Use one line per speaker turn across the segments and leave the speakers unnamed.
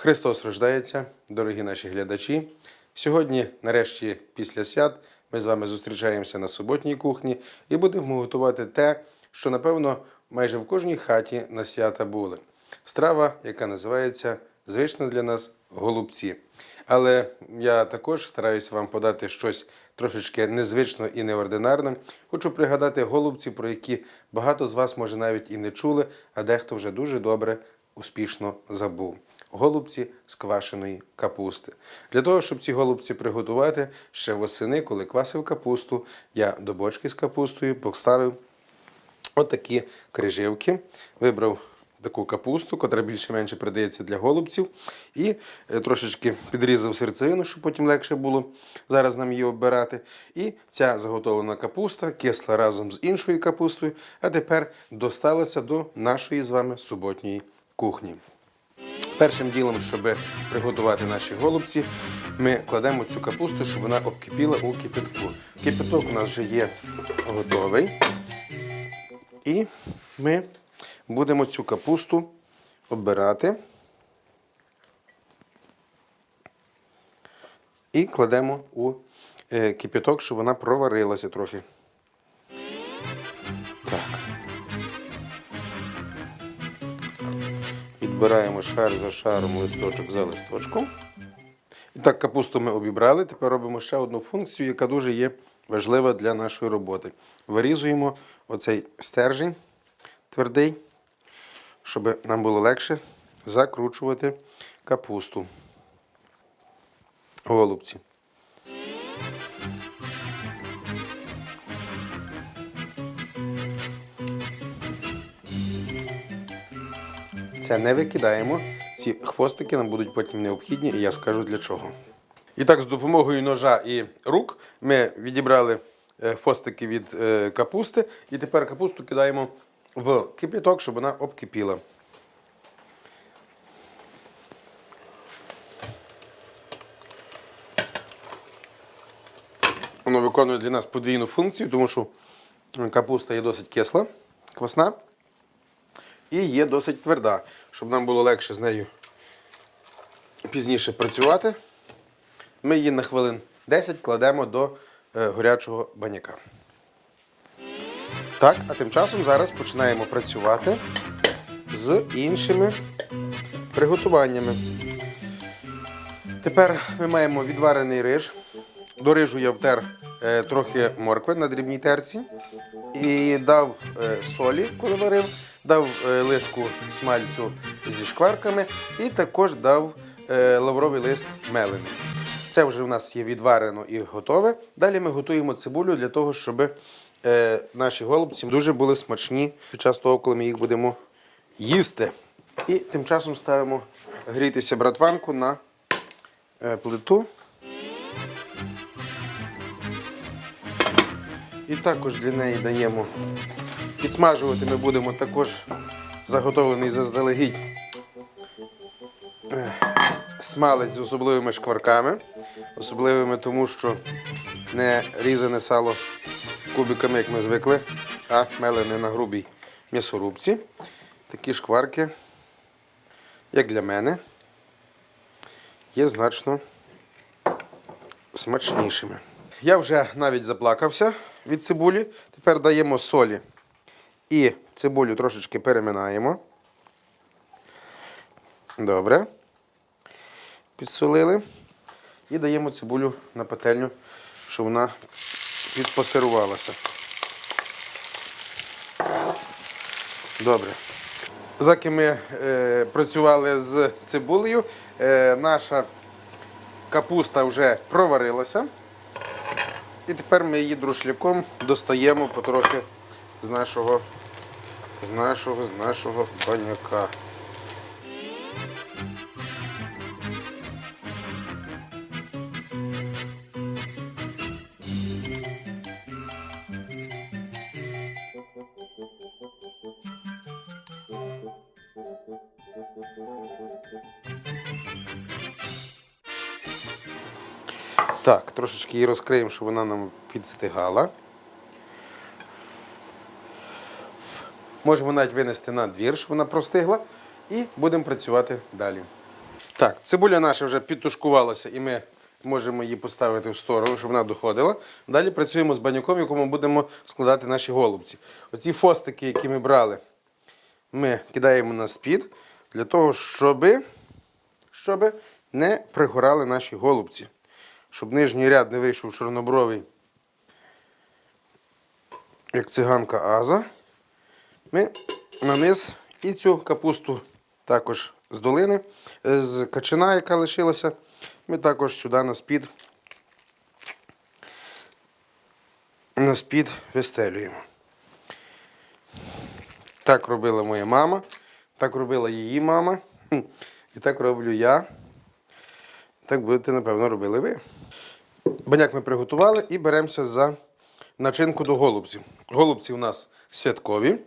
Христос рождається, дорогі наші глядачі. Сьогодні, нарешті, після свят, ми з вами зустрічаємося на суботній кухні і будемо готувати те, що, напевно, майже в кожній хаті на свята були. Страва, яка називається звична для нас голубці. Але я також стараюся вам подати щось трошечки незвично і неординарне. Хочу пригадати голубці, про які багато з вас, може, навіть і не чули, а дехто вже дуже добре, успішно забув. Голубці з квашеної капусти. Для того, щоб ці голубці приготувати, ще восени, коли квасив капусту, я до бочки з капустою поставив отакі крижівки. Вибрав таку капусту, котра більше-менше придається для голубців. І е, трошечки підрізав серцевину, щоб потім легше було зараз нам її обирати. І ця заготовлена капуста кисла разом з іншою капустою, а тепер досталася до нашої з вами суботньої кухні. Першим ділом, щоб приготувати наші голубці, ми кладемо цю капусту, щоб вона обкипіла у кипятку. Кипяток у нас вже є готовий. І ми будемо цю капусту оббирати і кладемо у е, кипяток, щоб вона проварилася трохи. Відбираємо шар за шаром, листочок за листочком. І так, капусту ми обібрали. Тепер робимо ще одну функцію, яка дуже є важлива для нашої роботи. Вирізуємо оцей стержень твердий, щоб нам було легше закручувати капусту. Голубці. Це не викидаємо. Ці хвостики нам будуть потім необхідні, і я скажу для чого. І так, з допомогою ножа і рук ми відібрали е, хвостики від е, капусти, і тепер капусту кидаємо в кип'яток, щоб вона обкипіла. Воно виконує для нас подвійну функцію, тому що капуста є досить кисла, квасна і є досить тверда, щоб нам було легше з нею пізніше працювати. Ми її на хвилин 10 кладемо до е, горячого баняка. Так, а тим часом зараз починаємо працювати з іншими приготуваннями. Тепер ми маємо відварений риж. До рижу я втер е, трохи моркви на дрібній терці і дав е, солі, коли варив, дав е, лишку смальцю зі шкварками і також дав е, лавровий лист мелений. Це вже в нас є відварено і готове. Далі ми готуємо цибулю для того, щоб е, наші голубці дуже були смачні під час того, коли ми їх будемо їсти. І тим часом ставимо грітися братванку на плиту. І також для неї даємо. Підсмажувати ми будемо також заготовлений заздалегідь е, смалець з особливими шкварками. Особливими тому, що не різане сало кубиками, як ми звикли, а мелене на грубій м'ясорубці. Такі шкварки, як для мене, є значно смачнішими. Я вже навіть заплакався від цибулі. Тепер даємо солі і цибулю трошечки переминаємо. Добре. Підсолили. І даємо цибулю на пательню, щоб вона підпасирувалася. Добре. Заки ми е, працювали з цибулею, е, наша капуста вже проварилася. І тепер ми її друшляком достаємо потрохи з нашого, з нашого, з нашого баняка. Так, трошечки її розкриємо, щоб вона нам підстигала. Можемо навіть винести на двір, щоб вона простигла. І будемо працювати далі. Так, цибуля наша вже підтушкувалася, і ми можемо її поставити в сторону, щоб вона доходила. Далі працюємо з баняком, в якому будемо складати наші голубці. Оці фостики, які ми брали, ми кидаємо на спід для того, щоб, щоб не пригорали наші голубці. Щоб нижній ряд не вийшов чорнобровий, як циганка Аза. Ми на низ і цю капусту також з долини, е, з качана, яка лишилася, ми також сюди на спід, на спід вистелюємо. Так робила моя мама, так робила її мама, і так роблю я. Так будете, напевно, робили ви. Баняк ми приготували і беремося за начинку до голубців. Голубці у нас святкові,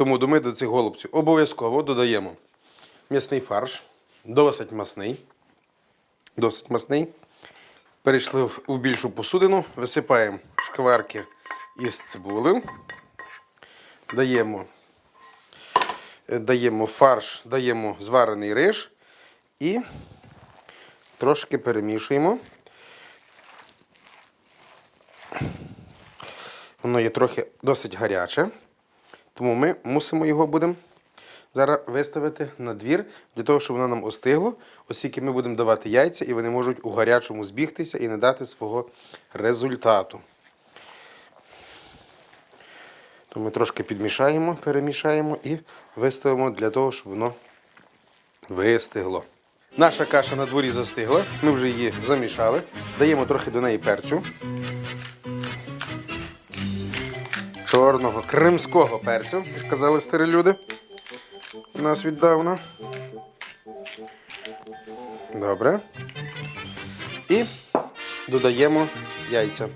тому до- ми до цих голубців обов'язково додаємо м'ясний фарш, досить масний. Досить масний. Перейшли в, більшу посудину, висипаємо шкварки із цибулею, даємо, е, даємо фарш, даємо зварений риж і трошки перемішуємо. Воно є трохи досить гаряче, тому ми мусимо його будемо зараз виставити на двір для того, щоб воно нам остигло, оскільки ми будемо давати яйця, і вони можуть у гарячому збігтися і не дати свого результату. То ми трошки підмішаємо, перемішаємо і виставимо для того, щоб воно вистигло. Наша каша на дворі застигла, ми вже її замішали, даємо трохи до неї перцю. Чорного кримського перцю, як казали старі люди. У нас віддавна. Добре. І додаємо яйця.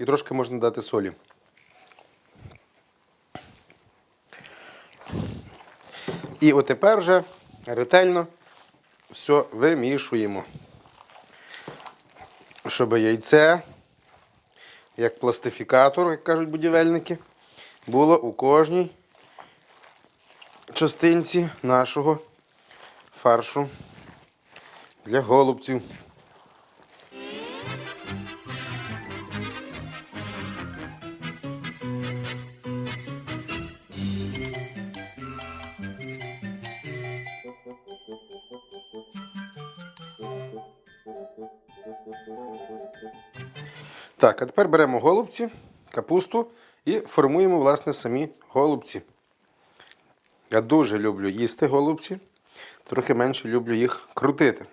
І трошки можна дати солі. І отепер вже ретельно все вимішуємо. Щоб яйце, як пластифікатор, як кажуть будівельники, було у кожній частинці нашого фаршу для голубців. А тепер беремо голубці, капусту і формуємо, власне, самі голубці. Я дуже люблю їсти голубці, трохи менше люблю їх крутити.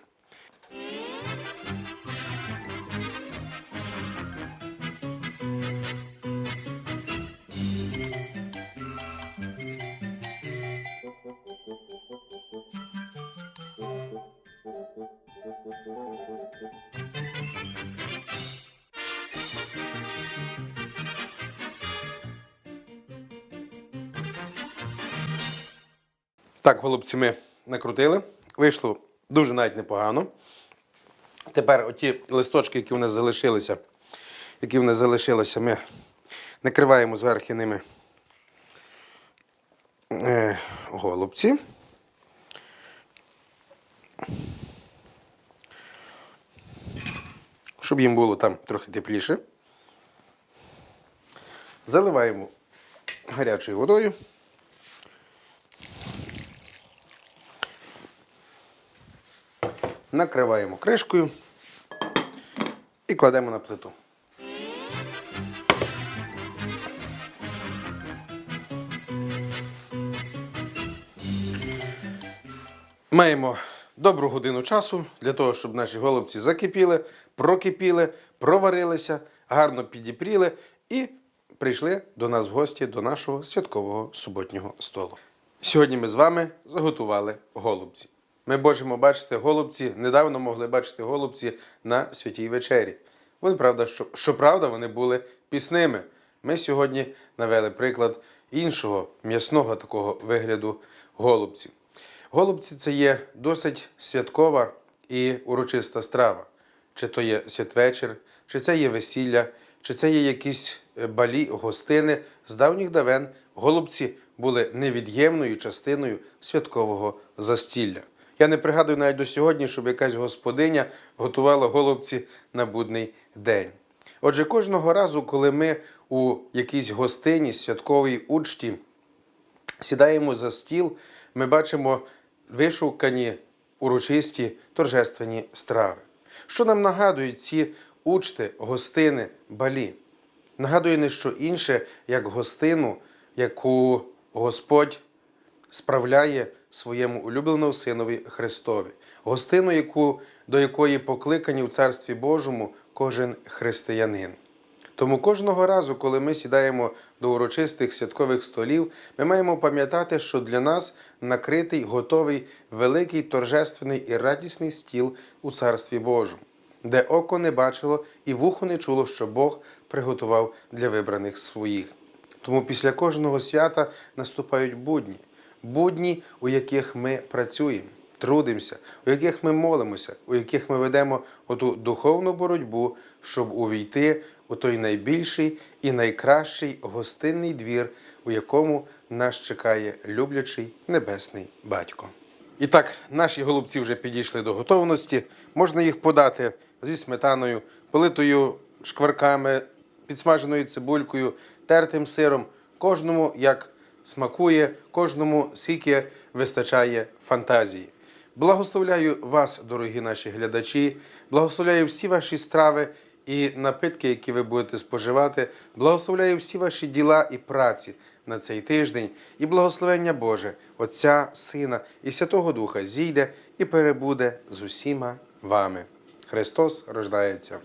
Так, голубці ми накрутили. Вийшло дуже навіть непогано. Тепер оті листочки, які в нас залишилися, які в нас залишилися, ми накриваємо зверху ними е, голубці. Щоб їм було там трохи тепліше. Заливаємо гарячою водою. Накриваємо кришкою і кладемо на плиту. Маємо добру годину часу для того, щоб наші голубці закипіли, прокипіли, проварилися, гарно підіпріли і прийшли до нас в гості до нашого святкового суботнього столу. Сьогодні ми з вами заготували голубці. Ми можемо бачити голубці, недавно могли бачити голубці на святій вечері. Вони, правда, що, щоправда, вони були пісними. Ми сьогодні навели приклад іншого м'ясного такого вигляду голубці. Голубці це є досить святкова і урочиста страва. Чи то є святвечір, чи це є весілля, чи це є якісь е, балі, гостини. З давніх давен голубці були невід'ємною частиною святкового застілля. Я не пригадую навіть до сьогодні, щоб якась господиня готувала голубці на будний день. Отже, кожного разу, коли ми у якійсь гостині, святковій учті сідаємо за стіл, ми бачимо вишукані урочисті торжественні страви. Що нам нагадують ці учти, гостини, балі? Нагадує не що інше, як гостину, яку Господь справляє своєму улюбленому синові Христові, гостину, яку, до якої покликані в Царстві Божому кожен християнин. Тому кожного разу, коли ми сідаємо до урочистих святкових столів, ми маємо пам'ятати, що для нас накритий, готовий великий торжественний і радісний стіл у Царстві Божому, де око не бачило і вухо не чуло, що Бог приготував для вибраних своїх. Тому після кожного свята наступають будні, будні, у яких ми працюємо, трудимося, у яких ми молимося, у яких ми ведемо оту духовну боротьбу, щоб увійти у той найбільший і найкращий гостинний двір, у якому нас чекає люблячий небесний батько. І так, наші голубці вже підійшли до готовності. Можна їх подати зі сметаною, политою шкварками, підсмаженою цибулькою, тертим сиром. Кожному як смакує, кожному скільки вистачає фантазії. Благословляю вас, дорогі наші глядачі, благословляю всі ваші страви і напитки, які ви будете споживати. Благословляю всі ваші діла і праці на цей тиждень, і благословення Боже, Отця, Сина і Святого Духа зійде і перебуде з усіма вами. Христос рождається.